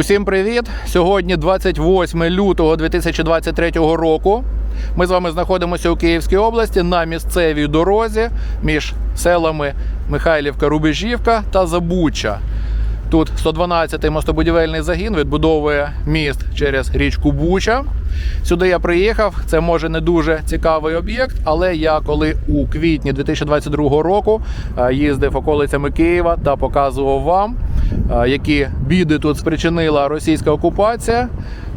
Усім привіт! Сьогодні 28 лютого 2023 року. Ми з вами знаходимося у Київській області на місцевій дорозі між селами Михайлівка, Рубежівка та Забуча. Тут 112-й мостобудівельний загін відбудовує міст через річку Буча. Сюди я приїхав. Це може не дуже цікавий об'єкт, але я коли у квітні 2022 року е, їздив околицями Києва та показував вам, які біди тут спричинила російська окупація.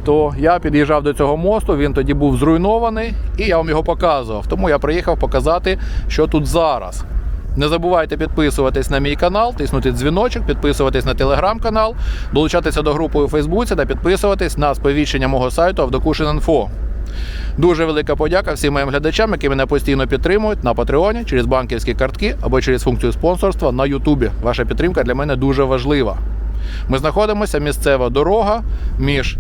То я під'їжджав до цього мосту. Він тоді був зруйнований, і я вам його показував. Тому я приїхав показати, що тут зараз. Не забувайте підписуватись на мій канал, тиснути дзвіночок, підписуватись на телеграм-канал, долучатися до групи у Фейсбуці та підписуватись на сповіщення мого сайту Авдокушин.Інфо. Дуже велика подяка всім моїм глядачам, які мене постійно підтримують на Патреоні через банківські картки або через функцію спонсорства на Ютубі. Ваша підтримка для мене дуже важлива. Ми знаходимося місцева дорога між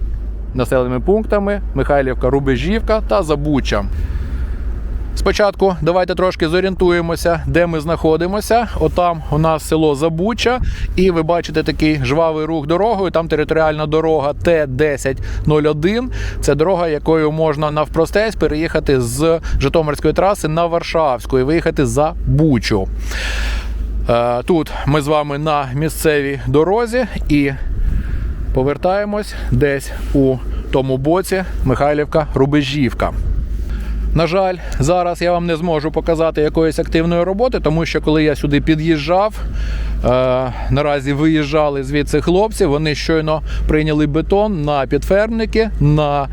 населеними пунктами Михайлівка, Рубежівка та Забуча. Спочатку давайте трошки зорієнтуємося, де ми знаходимося. Отам у нас село Забуча, і ви бачите такий жвавий рух дорогою. Там територіальна дорога Т-1001. Це дорога, якою можна навпростець переїхати з Житомирської траси на Варшавську і виїхати за Бучу. Е, Тут ми з вами на місцевій дорозі і повертаємось десь у тому боці Михайлівка Рубежівка. На жаль, зараз я вам не зможу показати якоїсь активної роботи, тому що коли я сюди під'їжджав, е, наразі виїжджали звідси хлопці. Вони щойно прийняли бетон на підфермники, на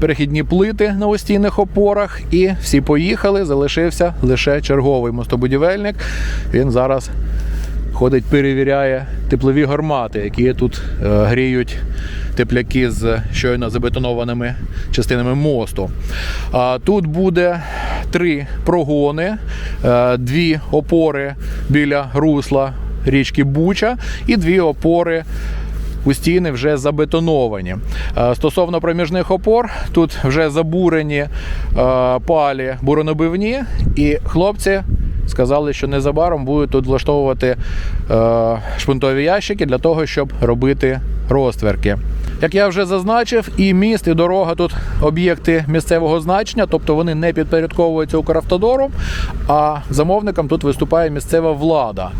перехідні плити на устійних опорах, і всі поїхали. Залишився лише черговий мостобудівельник. Він зараз ходить, перевіряє теплові гармати, які тут е, гріють тепляки з щойно забетонованими частинами мосту. Тут буде три прогони, е, дві опори біля русла річки Буча і дві опори. У стіни вже забетоновані. Е, Стосовно проміжних опор, тут вже забурені палі буронобивні, і хлопці сказали, що незабаром будуть тут влаштовувати е, шпунтові ящики для того, щоб робити розтверки. Як я вже зазначив, і міст, і дорога тут об'єкти місцевого значення, тобто вони не підпорядковуються Укравтодору, а замовником тут виступає місцева влада.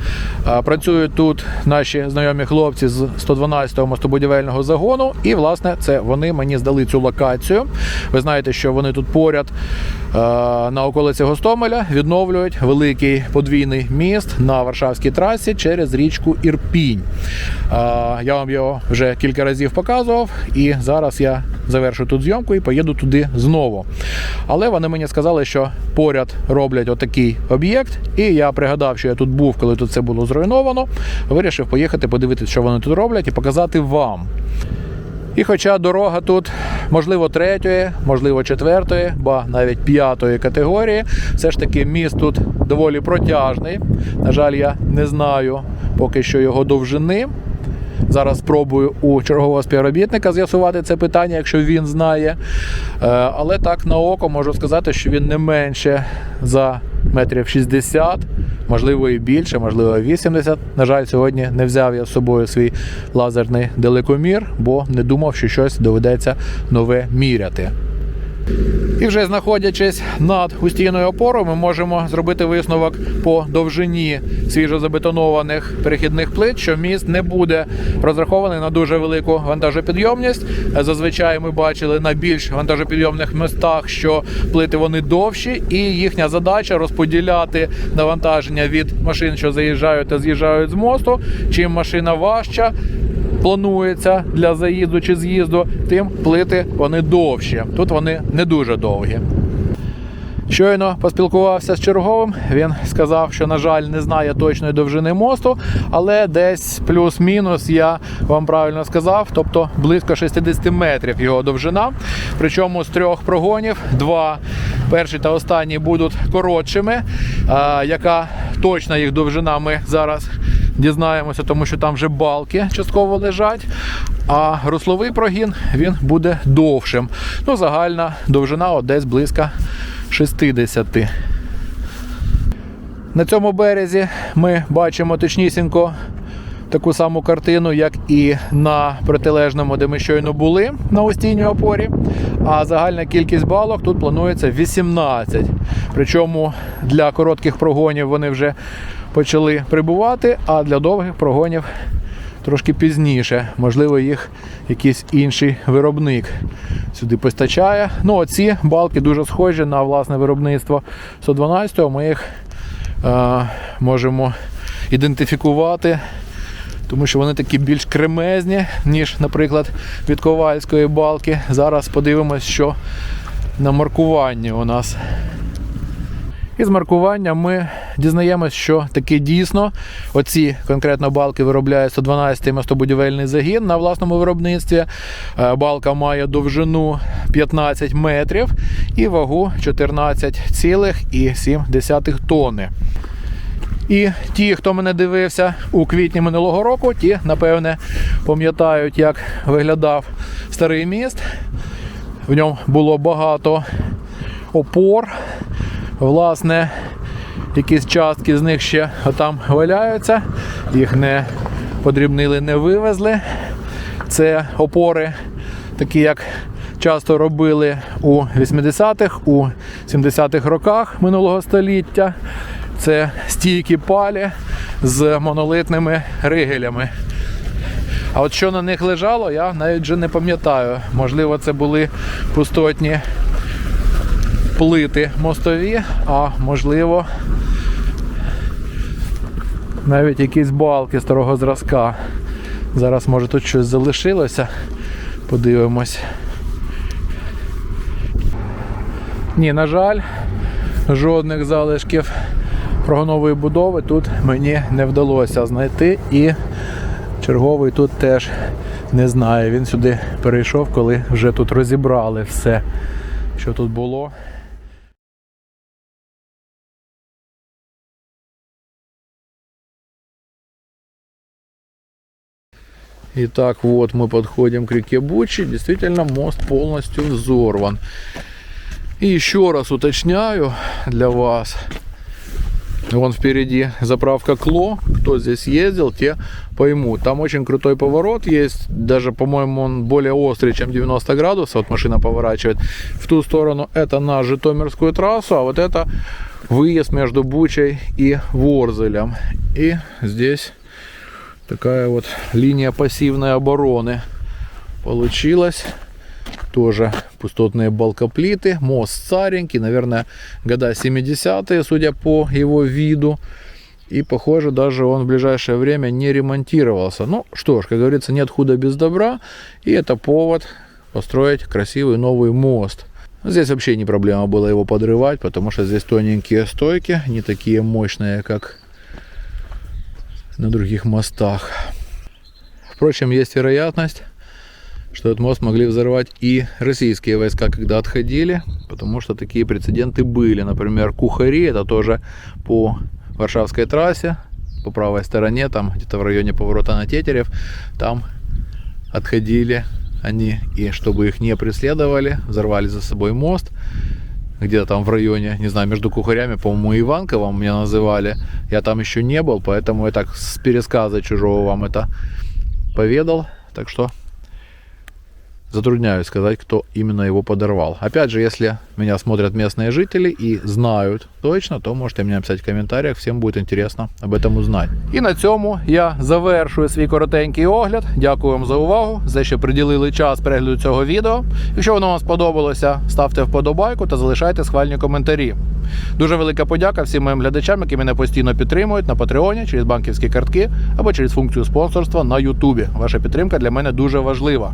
Працюють тут наші знайомі хлопці з 112-го мостобудівельного загону, і власне це вони мені здали цю локацію. Ви знаєте, що вони тут поряд на околиці Гостомеля відновлюють великий подвійний міст на Варшавській трасі через річку Ірпінь. Я вам його вже кілька разів показував, і зараз я завершу тут зйомку і поїду туди знову. Але вони мені сказали, що поряд роблять отакий об'єкт, і я пригадав, що я тут був, коли тут це було зруйновано. Вирішив поїхати подивитися, що вони тут роблять, і показати вам. І хоча дорога тут, можливо, третьої, можливо, четвертої, ба навіть п'ятої категорії, все ж таки міст тут доволі протяжний. На жаль, я не знаю поки що його довжини. Зараз спробую у чергового співробітника з'ясувати це питання, якщо він знає. Е, Але так на око можу сказати, що він не менше за метрів 60, можливо і більше, можливо, 80. На жаль, сьогодні не взяв я з собою свій лазерний далекомір, бо не думав, що щось доведеться нове міряти. І вже знаходячись над устійною опорою, ми можемо зробити висновок по довжині свіжозабетонованих перехідних плит, що міст не буде розрахований на дуже велику вантажопідйомність. Зазвичай ми бачили на більш вантажопідйомних мостах, що плити вони довші, і їхня задача розподіляти навантаження від машин, що заїжджають та з'їжджають з мосту. Чим машина важча, планується для заїзду чи з'їзду, тим плити вони довші. Тут вони не дуже довгі. Щойно поспілкувався з черговим. Він сказав, що, на жаль, не знає точної довжини мосту, але десь плюс-мінус я вам правильно сказав, тобто близько 60 метрів його довжина. Причому з трьох прогонів два перший та останній будуть коротшими. Яка точна їх довжина, ми зараз дізнаємося, тому що там вже балки частково лежать. А русловий прогін він буде довшим. Ну, загальна довжина от десь близько 60. На цьому березі ми бачимо точнісінько таку саму картину, як і на протилежному, де ми щойно були на остійній опорі. А загальна кількість балок тут планується 18. Причому для коротких прогонів вони вже почали прибувати, а для довгих прогонів трошки пізніше. Можливо, їх якийсь інший виробник сюди постачає. Ну, оці балки дуже схожі на власне виробництво 112-го. Ми їх е, можемо ідентифікувати, тому що вони такі більш кремезні, ніж, наприклад, від ковальської балки. Зараз подивимось, що на маркуванні у нас. Із маркування ми дізнаємось, що таки дійсно оці конкретно балки виробляє 112-й мостобудівельний загін на власному виробництві. Е, Балка має довжину 15 метрів і вагу 14,7 тонни. І ті, хто мене дивився у квітні минулого року, ті, напевне, пам'ятають, як виглядав старий міст. В ньому було багато опор. Власне, якісь частки з них ще там валяються, їх не подрібнили, не вивезли. Це опори, такі як часто робили у 80-х, у 70-х роках минулого століття. Це стійкі палі з монолитними ригелями. А от що на них лежало, я навіть вже не пам'ятаю. Можливо, це були пустотні плити мостові, а можливо навіть якісь балки старого зразка. Зараз, може, тут щось залишилося. Подивимось. Ні, на жаль, жодних залишків прогонової будови тут мені не вдалося знайти і черговий тут теж не знає. Він сюди перейшов, коли вже тут розібрали все, що тут було. Итак, вот мы подходим к реке Бучи. Действительно, мост полностью взорван. И еще раз уточняю для вас. Вон впереди заправка Кло. Кто здесь ездил, те поймут. Там очень крутой поворот есть. Даже, по-моему, он более острый, чем 90 градусов. Вот машина поворачивает в ту сторону. Это на Житомирскую трассу, а вот это выезд между Бучей и Ворзелем. И здесь такая вот линия пассивной обороны получилась. Тоже пустотные балкоплиты. Мост старенький, наверное, года 70-е, судя по его виду. И, похоже, даже он в ближайшее время не ремонтировался. Ну что ж, как говорится, нет худа без добра. И это повод построить красивый новый мост. Здесь вообще не проблема было его подрывать, потому что здесь тоненькие стойки, не такие мощные, как на других мостах. Впрочем, есть вероятность, что этот мост могли взорвать и российские войска, когда отходили, потому что такие прецеденты были. Например, Кухари, это тоже по Варшавской трассе, по правой стороне, там где-то в районе поворота на Тетерев, там отходили они, и чтобы их не преследовали, взорвали за собой мост, где-то там в районе, не знаю, между Кухарями, по-моему, Иванковым меня называли. Я там еще не был, поэтому я так с пересказа чужого вам это поведал. Так что затрудняюсь сказать, кто именно его подорвал. Опять же, если меня смотрят местные жители и знают точно, то можете мне написать в комментариях. Всем будет интересно об этом узнать. І на цьому я завершую свій коротенький огляд. Дякую вам за увагу, за що приділили час перегляду цього відео. Якщо воно вам сподобалося, ставте вподобайку та залишайте схвальні коментарі. Дуже велика подяка всім моїм глядачам, які мене постійно підтримують на Патреоні через банківські картки або через функцію спонсорства на Ютубі. Ваша підтримка для мене дуже важлива.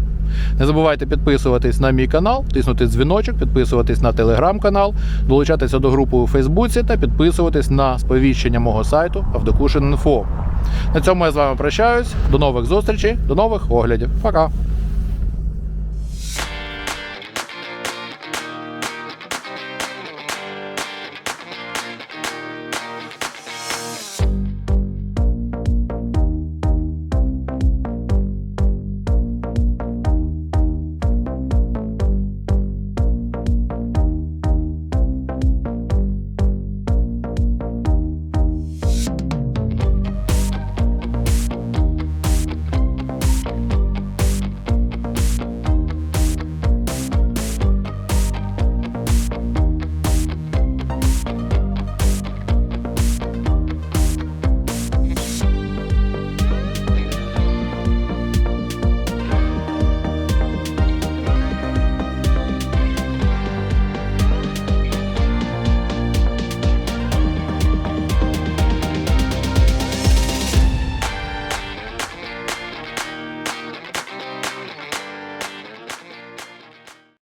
Не забувайте підписуватись на мій канал, тиснути дзвіночок, підписуватись на телеграм-канал, долучатися до групи у Фейсбуці та підписуватись на сповіщення мого сайту Авдокушин.Інфо. На цьому я з вами прощаюсь. До нових зустрічей, до нових оглядів. Пока!